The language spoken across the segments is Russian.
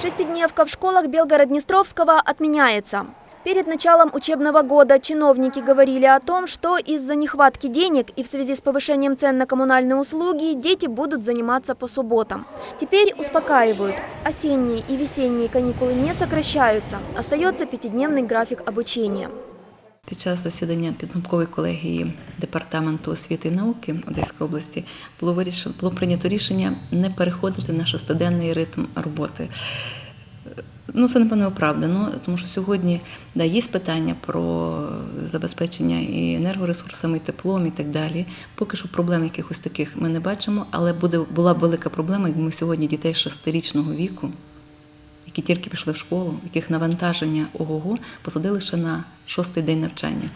Шестидневка в школах Белгород-Днестровского отменяется. Перед началом учебного года чиновники говорили о том, что из-за нехватки денег и в связи с повышением цен на коммунальные услуги дети будут заниматься по субботам. Теперь успокаивают. Осенние и весенние каникулы не сокращаются. Остается пятидневный график обучения. Під час засідання підсумкової колегії департаменту освіти і науки Одеської області було вирішено було прийнято рішення не переходити на шестиденний ритм роботи. Ну, це напевно оправдано, тому що сьогодні да, є питання про забезпечення і енергоресурсами, і теплом, і так далі. Поки що проблем якихось таких ми не бачимо, але буде була велика проблема, якби ми сьогодні дітей шестирічного віку які тільки пішли в школу, яких навантаження ого-го, посадили ще на шостий день навчання.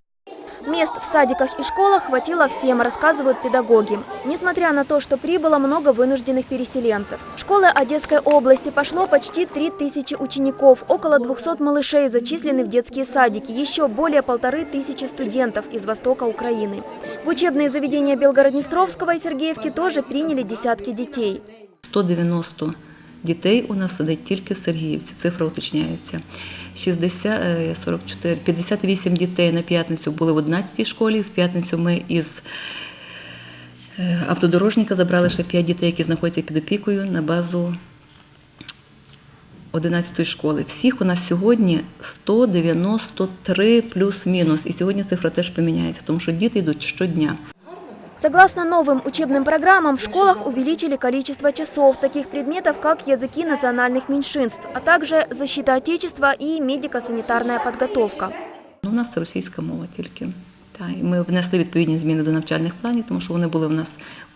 Мест в садиках и школах хватило всем, рассказывают педагоги. Несмотря на то, что прибыло много вынужденных переселенцев. В школы Одесской области пошло почти 3000 учеников, около 200 малышей зачислены в детские садики, еще более полторы тысячи студентов из востока Украины. В учебные заведения Белгород-Днестровского и Сергеевки тоже приняли десятки детей. 190 дітей у нас сидить тільки в Сергіївці, цифра уточняється. 60, е, 44, 58 дітей на п'ятницю були в 11 школі. В п'ятницю ми із е, автодорожника забрали ще 5 дітей, які знаходяться під опікою на базу 11 школи. Всіх у нас сьогодні 193 плюс-мінус. І сьогодні цифра теж поміняється, тому що діти йдуть щодня. Согласно новым учебным программам, в школах увеличили количество часов таких предметов, как языки национальных меньшинств, а также защита Отечества и медико-санитарная подготовка. Ну, у нас це російська мова тільки. Та, і ми внесли відповідні зміни до навчальних планів, тому що вони були в нас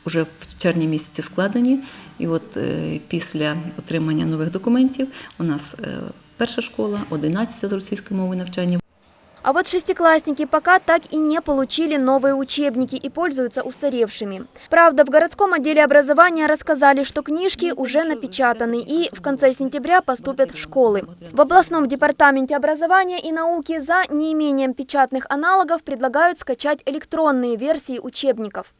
вже в червні місяці складені. І от е, після отримання нових документів у нас е, перша школа, 11 з російської мови навчання. А вот шестиклассники пока так и не получили новые учебники и пользуются устаревшими. Правда, в городском отделе образования рассказали, что книжки уже напечатаны и в конце сентября поступят в школы. В областном департаменте образования и науки за неимением печатных аналогов предлагают скачать электронные версии учебников.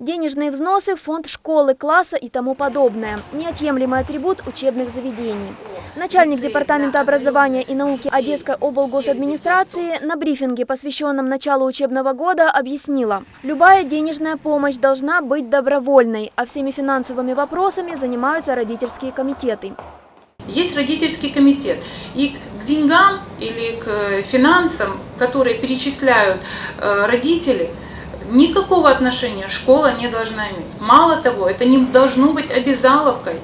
Денежные взносы, фонд школы, класса и тому подобное – неотъемлемый атрибут учебных заведений. Начальник Департамента образования и науки Одесской облгосадминистрации на брифинге, посвященном началу учебного года, объяснила, любая денежная помощь должна быть добровольной, а всеми финансовыми вопросами занимаются родительские комитеты. Есть родительский комитет. И к деньгам или к финансам, которые перечисляют э, родители, никакого отношения школа не должна иметь. Мало того, это не должно быть обязаловкой.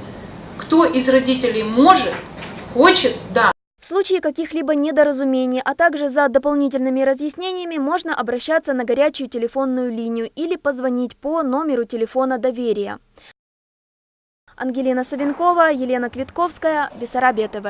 Кто из родителей может, хочет, да, В случае каких-либо недоразумений, а также за дополнительными разъяснениями можно обращаться на горячую телефонную линию или позвонить по номеру телефона доверия. Ангелина Савенкова, Елена Квитковская, Бессарабия ТВ.